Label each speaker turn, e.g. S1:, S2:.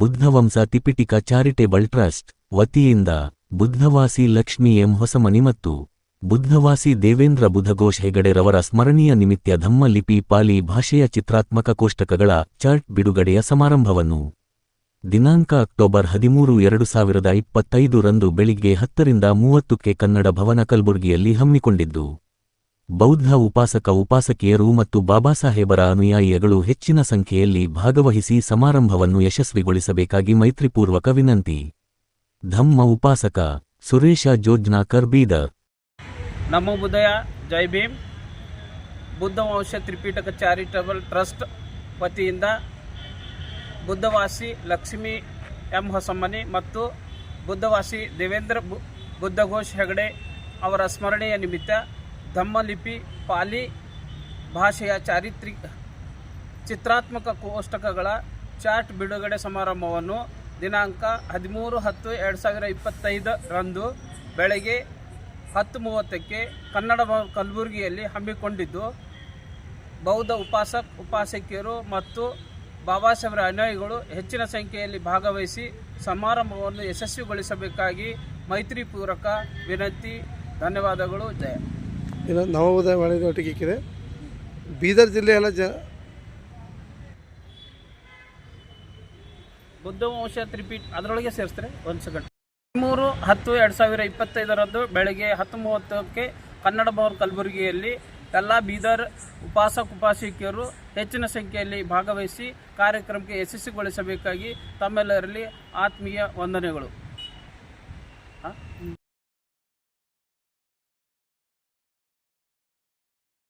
S1: ಬುದ್ಧವಂಶ ತಿಪಿಟಿಕ charitable trust ವತಿಯಿಂದ ಬುದ್ಧವಾಸಿ Lakshmi M Hosamani ಮತ್ತು ಬುದ್ಧವಾಸಿ ದೇವೇಂದ್ರ ಬುಧಘೋಷ್ ಹೆಗಡೆರವರ ಸ್ಮರಣೀಯ ನಿಮಿತ್ತ ಧಮ್ಮಲಿಪಿ ಪಾಲಿ ಭಾಷೆಯ ಚಿತ್ರಾತ್ಮಕ ಕೋಷ್ಟಕಗಳ ಚಾರ್ಟ್ ಬಿಡುಗಡೆಯ ಸಮಾರಂಭವನ್ನು ದಿನಾಂಕ ಅಕ್ಟೋಬರ್ ಹದಿಮೂರು ಎರಡು ಸಾವಿರದ ಇಪ್ಪತ್ತೈದು ರಂದು ಬೆಳಿಗ್ಗೆ ಹತ್ತರಿಂದ ಮೂವತ್ತಕ್ಕೆ ಕನ್ನಡ ಭವನ ಕಲಬುರಗಿಯಲ್ಲಿ ಹಮ್ಮಿಕೊಂಡಿದ್ದು. ಬೌದ್ಧ ಉಪಾಸಕ ಉಪಾಸಕಿಯರು ಮತ್ತು ಬಾಬಾಸಾಹೇಬರ ಅನುಯಾಯಿಗಳು ಹೆಚ್ಚಿನ ಸಂಖ್ಯೆಯಲ್ಲಿ ಭಾಗವಹಿಸಿ ಸಮಾರಂಭವನ್ನು ಯಶಸ್ವಿಗೊಳಿಸಬೇಕಾಗಿ ಮೈತ್ರಿಪೂರ್ವಕ ವಿನಂತಿ. ಧಮ್ಮ ಉಪಾಸಕ ಸುರೇಶ ಜೋಜ್ನಾಕರ್ ಬೀದರ್.
S2: ನಮ್ಮ ಉದಯ, ಜೈ ಭೀಮ್. ಬುದ್ಧ ವಂಶ ತ್ರಿಪೀಠಕ ಚಾರಿಟಬಲ್ ಟ್ರಸ್ಟ್ ವತಿಯಿಂದ ಬುದ್ಧವಾಸಿ ಲಕ್ಷ್ಮಿ ಎಂ ಹೊಸಮ್ಮನಿ ಮತ್ತು ಬುದ್ಧವಾಸಿ ದೇವೇಂದ್ರ ಬುದ್ಧಘೋಷ್ ಹೆಗಡೆ ಅವರ ಸ್ಮರಣೆಯ ನಿಮಿತ್ತ ಧಮ್ಮಲಿಪಿ ಪಾಲಿ ಭಾಷೆಯ ಚಾರಿತ್ರಿಕ ಚಿತ್ರಾತ್ಮಕ ಕೋಷ್ಟಕಗಳ ಚಾಟ್ ಬಿಡುಗಡೆ ಸಮಾರಂಭವನ್ನು ದಿನಾಂಕ ಹದಿಮೂರು ಹತ್ತು ಎರಡು ಸಾವಿರ ಇಪ್ಪತ್ತೈದರಂದು ಬೆಳಗ್ಗೆ ಹತ್ತು ಮೂವತ್ತಕ್ಕೆ ಕನ್ನಡ ಕಲಬುರಗಿಯಲ್ಲಿ ಹಮ್ಮಿಕೊಂಡಿದ್ದು. ಬೌದ್ಧ ಉಪಾಸಕ್, ಉಪಾಸಕಿಯರು ಮತ್ತು ಬಾಬಾ ಸಾಹೇಬರ ಅನುಯಾಯಿಗಳು ಹೆಚ್ಚಿನ ಸಂಖ್ಯೆಯಲ್ಲಿ ಭಾಗವಹಿಸಿ ಸಮಾರಂಭವನ್ನು ಯಶಸ್ವಿಗೊಳಿಸಬೇಕಾಗಿ ಮೈತ್ರಿಪೂರಕ ವಿನಂತಿ, ಧನ್ಯವಾದಗಳು, ಜಯ.
S3: ಇನ್ನು ನವೋದಯ ಇದೆ ಬೀದರ್ ಜಿಲ್ಲೆಯಲ್ಲ ಜ
S2: ಬುದ್ಧ ವಂಶ ತ್ರಿಪೀಠ ಅದರೊಳಗೆ ಸೇರಿಸ್ತಾರೆ ಒಂದು ಸೆಕೆಂಡ್ ಹದಿಮೂರು, ಹತ್ತು, ಎರಡು ಸಾವಿರ ಇಪ್ಪತ್ತೈದರದ್ದು ಬೆಳಗ್ಗೆ ಹತ್ತು ಮೂವತ್ತಕ್ಕೆ ಕನ್ನಡ ಭವನ ಕಲಬುರಗಿಯಲ್ಲಿ ಎಲ್ಲ ಬೀದರ್ ಉಪಾಸಕ ಉಪಾಸಕಿಯರು ಹೆಚ್ಚಿನ ಸಂಖ್ಯೆಯಲ್ಲಿ ಭಾಗವಹಿಸಿ ಕಾರ್ಯಕ್ರಮಕ್ಕೆ ಯಶಸ್ವಿಗೊಳಿಸಬೇಕಾಗಿ ತಮ್ಮೆಲ್ಲರಲ್ಲಿ ಆತ್ಮೀಯ ವಂದನೆಗಳು.